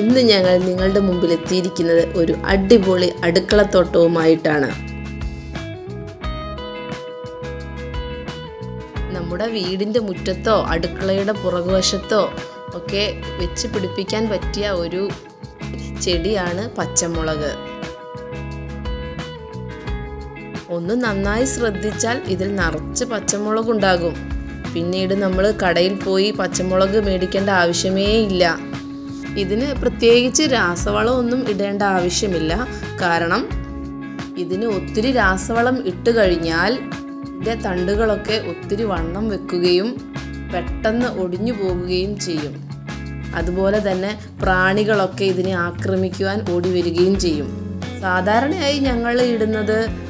ഇന്ന് ഞങ്ങൾ നിങ്ങളുടെ മുമ്പിൽ എത്തിയിരിക്കുന്നത് ഒരു അടിപൊളി അടുക്കളത്തോട്ടവുമായിട്ടാണ്. നമ്മുടെ വീടിന്റെ മുറ്റത്തോ അടുക്കളയുടെ പുറകുവശത്തോ ഒക്കെ വെച്ച് പിടിപ്പിക്കാൻ പറ്റിയ ഒരു ചെടിയാണ് പച്ചമുളക്. ഒന്ന് നന്നായി ശ്രദ്ധിച്ചാൽ ഇതിൽ നിറച്ച് പച്ചമുളകുണ്ടാകും. പിന്നീട് നമ്മൾ കടയിൽ പോയി പച്ചമുളക് മേടിക്കേണ്ട ആവശ്യമേ ഇല്ല. ഇതിന് പ്രത്യേകിച്ച് രാസവളമൊന്നും ഇടേണ്ട ആവശ്യമില്ല. കാരണം ഇതിന് ഒത്തിരി രാസവളം ഇട്ട് കഴിഞ്ഞാൽ ഇതിന്റെ തണ്ടുകളൊക്കെ ഒത്തിരി വണ്ണം വെക്കുകയും പെട്ടെന്ന് ഒടിഞ്ഞു പോകുകയും ചെയ്യും. അതുപോലെ തന്നെ പ്രാണികളൊക്കെ ഇതിനെ ആക്രമിക്കുവാൻ ഓടി വരികയും ചെയ്യും. സാധാരണയായി ഞങ്ങൾ ഇടുന്നത്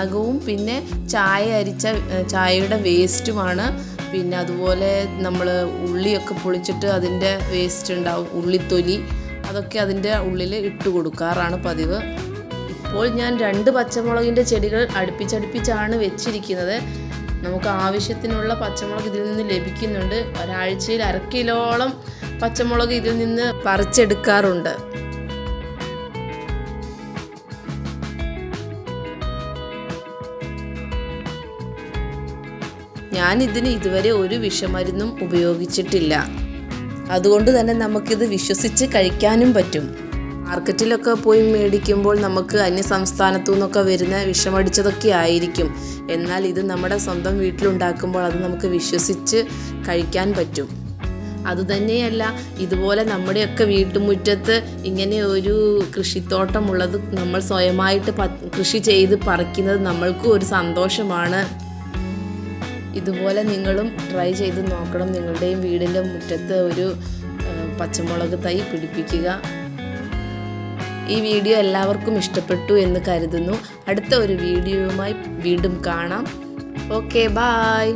ണകവും പിന്നെ ചായ അരിച്ച ചായയുടെ വേസ്റ്റുമാണ്. പിന്നെ അതുപോലെ നമ്മൾ ഉള്ളിയൊക്കെ പൊളിച്ചിട്ട് അതിന്റെ വേസ്റ്റ് ഉണ്ടാവും ഉള്ളിത്തൊലി. അതൊക്കെ അതിന്റെ ഉള്ളിൽ ഇട്ട് കൊടുക്കാറാണ് പതിവ്. ഇപ്പോൾ ഞാൻ രണ്ട് പച്ചമുളകിന്റെ ചെടികൾ അടുപ്പിച്ചടുപ്പിച്ചാണ് വെച്ചിരിക്കുന്നത്. നമുക്ക് ആവശ്യത്തിനുള്ള പച്ചമുളക് ഇതിൽ നിന്ന് ലഭിക്കുന്നുണ്ട്. ഒരാഴ്ചയിൽ അര കിലോളം പച്ചമുളക് ഇതിൽ നിന്ന് പറിച്ചെടുക്കാറുണ്ട്. ഞാൻ ഇതിന് ഇതുവരെ ഒരു വിഷമരുന്നും ഉപയോഗിച്ചിട്ടില്ല. അതുകൊണ്ട് തന്നെ നമുക്കിത് വിശ്വസിച്ച് കഴിക്കാനും പറ്റും. മാർക്കറ്റിലൊക്കെ പോയി മേടിക്കുമ്പോൾ നമുക്ക് അന്യ സംസ്ഥാനത്തു നിന്നൊക്കെ വരുന്ന വിഷമടിച്ചതൊക്കെ ആയിരിക്കും. എന്നാൽ ഇത് നമ്മുടെ സ്വന്തം വീട്ടിലുണ്ടാക്കുമ്പോൾ അത് നമുക്ക് വിശ്വസിച്ച് കഴിക്കാൻ പറ്റും. അതുതന്നെയല്ല ഇതുപോലെ നമ്മുടെയൊക്കെ വീട്ടുമുറ്റത്ത് ഇങ്ങനെ ഒരു കൃഷിത്തോട്ടമുള്ളത് നമ്മൾ സ്വയമായിട്ട് കൃഷി ചെയ്ത് പറിക്കുന്നത് നമ്മൾക്കും ഒരു സന്തോഷമാണ്. ഇതുപോലെ നിങ്ങളും ട്രൈ ചെയ്ത് നോക്കണം. നിങ്ങളുടെയും വീടിന്റെ മുറ്റത്ത് ഒരു പച്ചമുളക് തൈ പിടിപ്പിക്കുക. ഈ വീഡിയോ എല്ലാവർക്കും ഇഷ്ടപ്പെട്ടു എന്ന് കരുതുന്നു. അടുത്ത ഒരു വീഡിയോയുമായി വീണ്ടും കാണാം. Okay bye